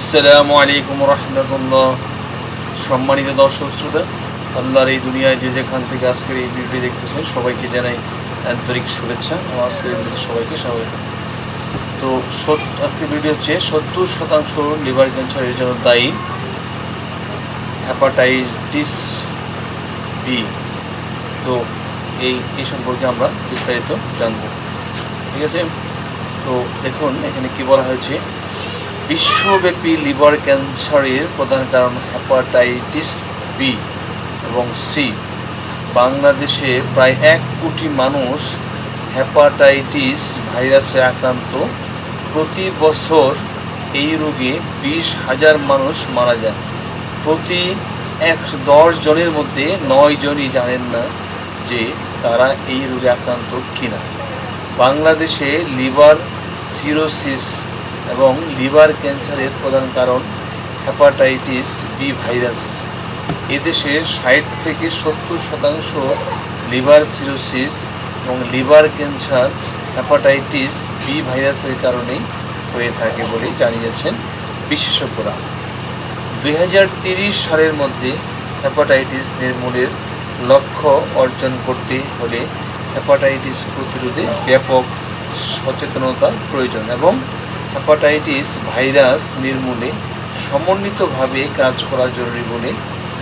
আসসালামু আলাইকুম রহমতুল্লাহ। সম্মানিত দর্শক শ্রোতা, আল্লাহর এই দুনিয়ায় যে যেখান থেকে আজকের এই ভিডিওটি দেখতেছেন, সবাইকে জানাই আন্তরিক শুভেচ্ছা এবং আজকের এই ভিডিওতে সবাইকে স্বাগত। তো আজকের ভিডিও হচ্ছে সত্তর শতাংশ লিভার ক্যান্সারের জন্য দায়ী হ্যাপাটাইটিস বি। তো এই এই সম্পর্কে আমরা বিস্তারিত জানব। ঠিক আছে? তো দেখুন, এখানে কি বলা হয়েছে? বিশ্বব্যাপী লিভার ক্যান্সারের প্রধান কারণ হ্যাপাটাইটিস বি এবং সি। বাংলাদেশে প্রায় এক কোটি মানুষ হ্যাপাটাইটিস ভাইরাসে আক্রান্ত। প্রতি বছর এই রোগে বিশ হাজার মানুষ মারা যায় প্রতি এক দশ জনের মধ্যে নয় জনই জানেন না যে তারা এই রোগে আক্রান্ত কিনা। বাংলাদেশে লিভার সিরোসিস এবং লিভার ক্যান্সারের প্রধান কারণ হ্যাপাটাইটিস বি ভাইরাস। এদেশে ষাট থেকে সত্তর শতাংশ লিভার সিরোসিস এবং লিভার ক্যান্সার হ্যাপাটাইটিস বি ভাইরাসের কারণেই হয়ে থাকে বলে জানিয়েছেন বিশেষজ্ঞরা। দুই সালের মধ্যে হ্যাপাটাইটিস নির্মূলের লক্ষ্য অর্জন করতে হলে হ্যাপাটাইটিস প্রতিরোধে ব্যাপক সচেতনতার প্রয়োজন এবং হ্যাপাটাইটিস ভাইরাস নির্মূলে সমন্বিতভাবে কাজ করা জরুরি বলে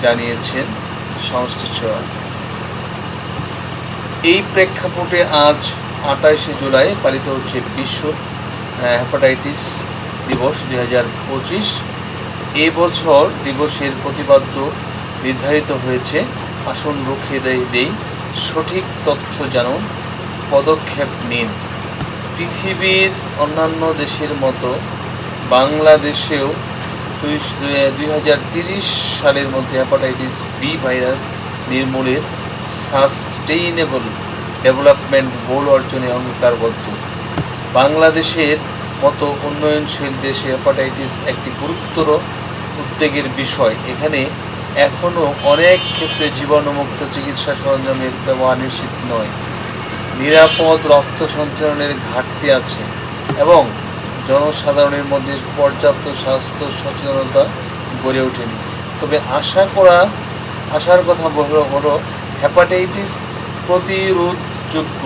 জানিয়েছেন সংশ্লিষ্টরা এই প্রেক্ষাপটে আজ আঠাশে জুলাই পালিত হচ্ছে বিশ্ব হ্যাপাটাইটিস দিবস দুই হাজার পঁচিশ। এবছর দিবসের প্রতিপাদ্য নির্ধারিত হয়েছে। আসন রুখে দেই সঠিক তথ্য জানুন, পদক্ষেপ নিন। পৃথিবীর অন্যান্য দেশের মতো বাংলাদেশেও দুই হাজার তিরিশ সালের মধ্যে হ্যাপাটাইটিস বি ভাইরাস নির্মূলের সাস্টেইনেবল ডেভেলপমেন্ট গোল অর্জনে অঙ্গীকারবদ্ধ। বাংলাদেশের মতো উন্নয়নশীল দেশে হ্যাপাটাইটিস একটি গুরুতর উদ্বেগের বিষয়। এখানে এখনও অনেক ক্ষেত্রে জীবাণুমুক্ত চিকিৎসা সরঞ্জামের ব্যবহার নিশ্চিত নয়। নিরাপদ রক্ত সঞ্চালনের ঘাটতি আছে এবং জনসাধারণের মধ্যে পর্যাপ্ত স্বাস্থ্য সচেতনতা গড়ে ওঠেনি। তবে আশা করা, আশার কথা হলো হলো হ্যাপাটাইটিস প্রতিরোধযোগ্য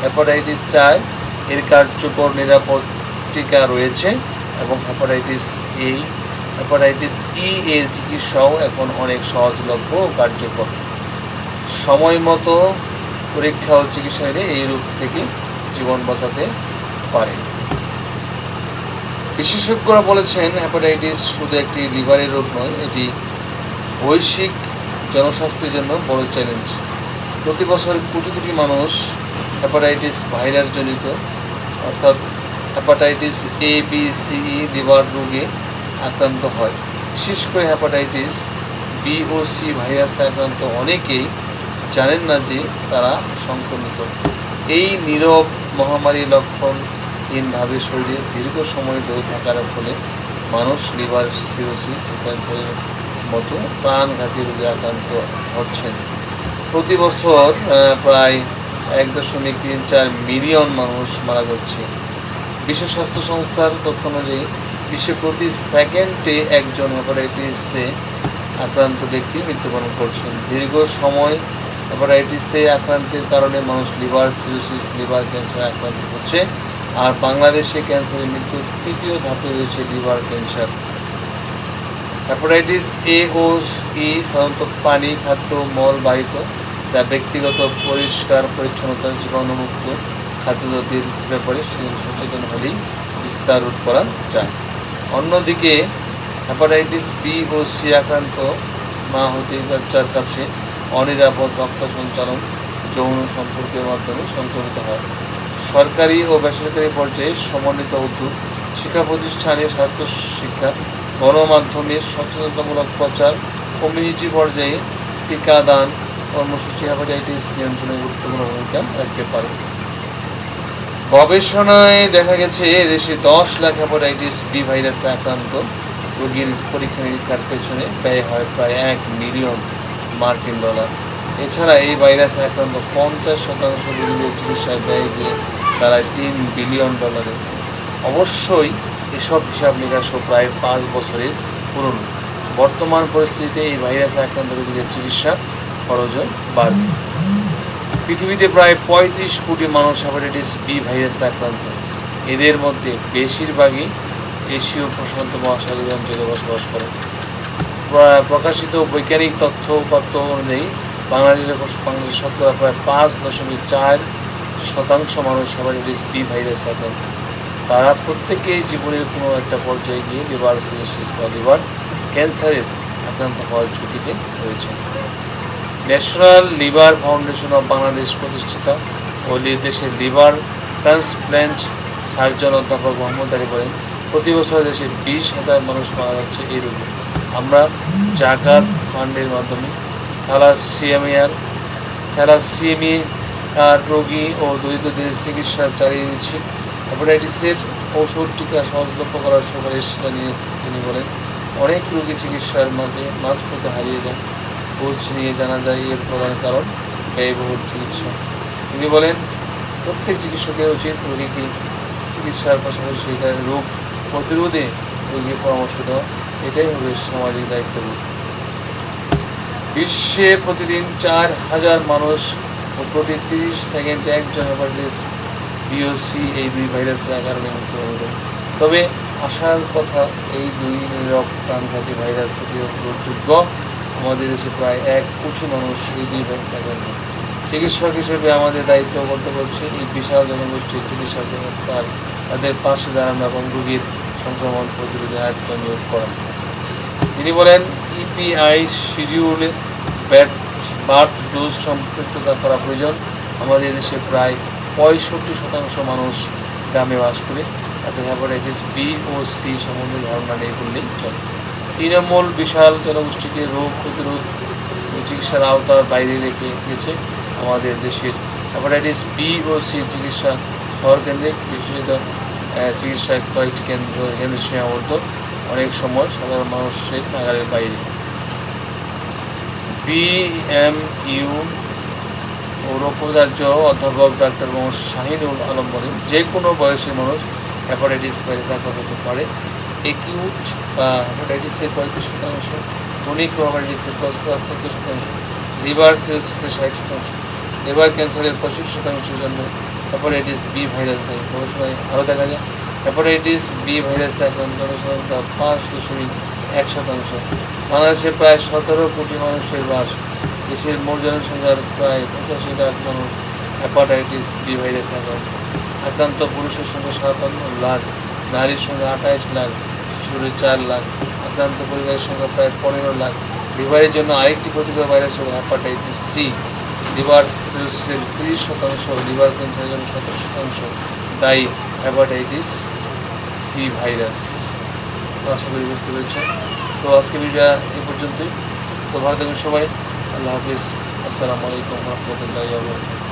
হ্যাপাটাইটিস চার এর কার্যকর নিরাপদ টিকা রয়েছে এবং হ্যাপাটাইটিস এ হ্যাপাটাইটিস ই এর চিকিৎসাও এখন অনেক সহজলভ্য ও কার্যকর। সময় মতো পরীক্ষা ও চিকিৎসা নিলে এই রোগ থেকে জীবন বাঁচাতে পারে। বিশেষজ্ঞরা বলেছেন হ্যাপাটাইটিস শুধু একটি লিভারের রোগ নয়, এটি বৈশ্বিক জনস্বাস্থ্যের জন্য বড় চ্যালেঞ্জ। প্রতি বছর কোটি কোটি মানুষ হ্যাপাটাইটিস ভাইরাস জনিত, অর্থাৎ হ্যাপাটাইটিস এ বি সিই লিভার রোগে আক্রান্ত হয়। বিশেষ করে হ্যাপাটাইটিস বি ও সি ভাইরাসে আক্রান্ত অনেকেই জানেন না যে তারা সংক্রমিত। এই নীরব মহামারী লক্ষণহীনভাবে শরীরে দীর্ঘ সময় ধরে থাকার ফলে মানুষ লিভার সিরোসিস, ক্যান্সারের মতো প্রাণঘাতী রোগে আক্রান্ত হচ্ছেন। প্রতি বছর প্রায় এক দশমিক তিন চার মিলিয়ন মানুষ মারা যাচ্ছে। বিশ্ব স্বাস্থ্য সংস্থার তথ্য অনুযায়ী, বিশ্বে প্রতি সেকেন্ডে একজন হ্যাপাটাইটিসে আক্রান্ত ব্যক্তি মৃত্যুবরণ করছেন। দীর্ঘ সময় হ্যাপাটাইটিসে আক্রান্তের কারণে মানুষ লিভার সিরোসিস, লিভার ক্যান্সারে আক্রান্ত হচ্ছে আর বাংলাদেশে ক্যান্সারের মৃত্যুর তৃতীয় ধাপে রয়েছে লিভার ক্যান্সার। হ্যাপাটাইটিস এ ও ই সাধারণত পানি, খাদ্য, মল বাহিত, যা ব্যক্তিগত পরিষ্কার, পরিচ্ছন্নতা, জীবাণুমুক্ত খাদ্যদ্রব্যের ব্যাপারে সচেতন হলেই বিস্তার রোধ করা যায়। অন্যদিকে হ্যাপাটাইটিস বি ও সি আক্রান্ত মা হতে বাচ্চার কাছে অনিরাপদ রক্ত সঞ্চালন যৌন সম্পর্কের মাধ্যমে সংক্রমিত হয়। সরকারি ও বেসরকারি পর্যায়ে সমন্বিত উদ্যোগ, শিক্ষা প্রতিষ্ঠানে স্বাস্থ্য শিক্ষা, গণমাধ্যমে সচেতনতামূলক প্রচার, কমিউনিটি পর্যায়ে টিকাদান কর্মসূচি হ্যাপাটাইটিস নিয়ন্ত্রণে গুরুত্বপূর্ণ ভূমিকা রাখতে পারে। গবেষণায় দেখা গেছে দেশে দশ লাখ হ্যাপাটাইটিস বি ভাইরাসে আক্রান্ত রোগীর পরীক্ষা নিরীক্ষার পেছনে ব্যয় হয় প্রায় এক মিলিয়ন মার্কিন ডলার। এছাড়া এই ভাইরাসে আক্রান্ত পঞ্চাশ শতাংশ রোগীদের চিকিৎসায় ব্যয় গিয়ে দাঁড়ায় তিন বিলিয়ন ডলারে। অবশ্যই এসব হিসাব নিকাশ প্রায় পাঁচ বছরের পুরনো। বর্তমান পরিস্থিতিতে এই ভাইরাসে আক্রান্ত রোগীদের চিকিৎসা খরচও বাড়বে। পৃথিবীতে প্রায় পঁয়ত্রিশ কোটি মানুষ হেপাটাইটিস বি ভাইরাসে আক্রান্ত। এদের মধ্যে বেশিরভাগই এশীয় প্রশান্ত মহাসাগরীয় অঞ্চলে বসবাস করে। প্রকাশিত বৈজ্ঞানিক তথ্য তথ্য অনুযায়ী বাংলাদেশের বাংলাদেশের শতকরা প্রায় পাঁচ দশমিক চার শতাংশ মানুষ হেপাটাইটিস বি ভাইরাসে আক্রান্ত তারা প্রত্যেকেই জীবনের কোনো একটা পর্যায়ে গিয়ে লিভার সিরোসিস বা লিভার ক্যান্সারের আক্রান্ত হওয়ার ঝুঁকিতে রয়েছে। National liver foundation of Bangladesh প্রতিষ্ঠিত ও দেশের লিভার ট্রান্সপ্ল্যান্ট সার্জন অধ্যাপক মোহাম্মদ আলী বলেন প্রতি বছর দেশে বিশ হাজার মানুষ মারা যাচ্ছে, এই রোগে। আমরা জাকাত ফান্ডের মাধ্যমে থ্যালাসিয়ামিয়ার থ্যালাসিয়ামিয়ার রোগী ও দরিদ্রদের চিকিৎসা চালিয়ে দিচ্ছি হেপাটাইটিসের ঔষধ টিকা সহজলভ্য করার সুপারিশ জানিয়েছে তিনি বলেন, অনেক রোগী চিকিৎসার মাঝে মাঝপথে হারিয়ে যায় খোঁজ নিয়ে জানা যায় এর প্রধান কারণ ব্যয়বহুল চিকিৎসা। তিনি বলেন, প্রত্যেক চিকিৎসকের উচিত রোগীকে চিকিৎসার পাশাপাশি রোগ প্রতিরোধে রোগীর পরামর্শ দেওয়া, এটাই হবে সামাজিক দায়িত্ববোধ বিশ্বে প্রতিদিন চার হাজার মানুষ ও প্রতি তিরিশ সেকেন্ডে একজন হেপাটাইটিস বিওসি এই দুই ভাইরাসের কারণে মৃত্যুবরণ করে তবে আশার কথা, এই দুই নীরব প্রাণঘাতী ভাইরাস প্রতিরোধযোগ্য আমাদের দেশে প্রায় এক কোটি মানুষ এই দুই ভাইরাস আক্রান্ত চিকিৎসক হিসেবে আমাদের দায়িত্ব করতে বলছে, এই বিশাল জনগোষ্ঠীর চিকিৎসার জন্য তার, তাদের পাশে দাঁড়ানো এবং রোগীর সংক্রমণ প্রতিরোধে আয়ত্ত নিয়োগ করা। তিনি বলেন, ইপিআই শিডিউলে ব্যাট, বার্থ ডোজ সম্পৃক্ততা করা প্রয়োজন। আমাদের দেশে প্রায় পঁয়ষট্টি শতাংশ মানুষ গ্রামে বাস করে তাতে হেপাটাইটিস বি ও সি সম্বন্ধে ধারণা নেই বললেই চলে। তৃণমূল বিশাল জনগোষ্ঠীকে রোগ প্রতিরোধ চিকিৎসার আওতার বাইরে রেখে গেছে। আমাদের দেশের হেপাটাইটিস বি ও সি চিকিৎসা শহর কেন্দ্রিক বিশেষত চিকিৎসা কয়েকটি কেন্দ্র কেন্দ্রে সীমাবদ্ধ। অনেক সময় সাধারণ মানুষের নাগালের বাইরে। বি এম বিএমইউ পৌরোপাচার্য অধ্যাপক ডাক্তার মোহাম্মদ শাহিনুল আলম বলেন যে কোনো বয়সী মানুষ হেপাটাইটিস ভাইরাস আক্রান্ত হতে পারে। একিউট বা হেপাটাইটিসের পঁয়ত্রিশ শতাংশ ক্রনিক হেপাটাইটিসের পঁচাত্তর শতাংশ লিভার সিরোসিসের ষাট শতাংশ লিভার ক্যান্সারের পঁচিশ শতাংশের জন্য হেপাটাইটিস বি ভাইরাস নেই। গবেষণায় আরও দেখা যায়, হেপাটাইটিস বি ভাইরাসে আক্রান্ত জনসংখ্যা পাঁচ দশমিক এক শতাংশ। বাংলাদেশে প্রায় সতেরো কোটি মানুষের বাস, দেশের মোট জনসংখ্যার প্রায় পঁচাশি লাখ মানুষ হেপাটাইটিস বি ভাইরাস আক্রান্ত। আক্রান্ত পুরুষের সঙ্গে সাতান্ন লাখ, নারীর সঙ্গে আঠাইশ লাখ শিশুরের চার লাখ, আক্রান্ত পরিবারের সংখ্যা প্রায় পনেরো লাখ। লিভারের জন্য আরেকটি ক্ষতিকর ভাইরাস হল হেপাটাইটিস সি। লিভার সিরোসিসের ত্রিশ শতাংশ, লিভার ক্যান্সারের জন্য সতেরো শতাংশ দায়ী হেপাটাইটিস সি ভাইরাস। তো আশা করি বুঝতে পেরেছ। তো আজকে ভিডিও এ পর্যন্তই। তো ভালো থাকবেন সবাই। আল্লাহ হাফিজ। আসসালামু আলাইকুম রহমতুল্লাহ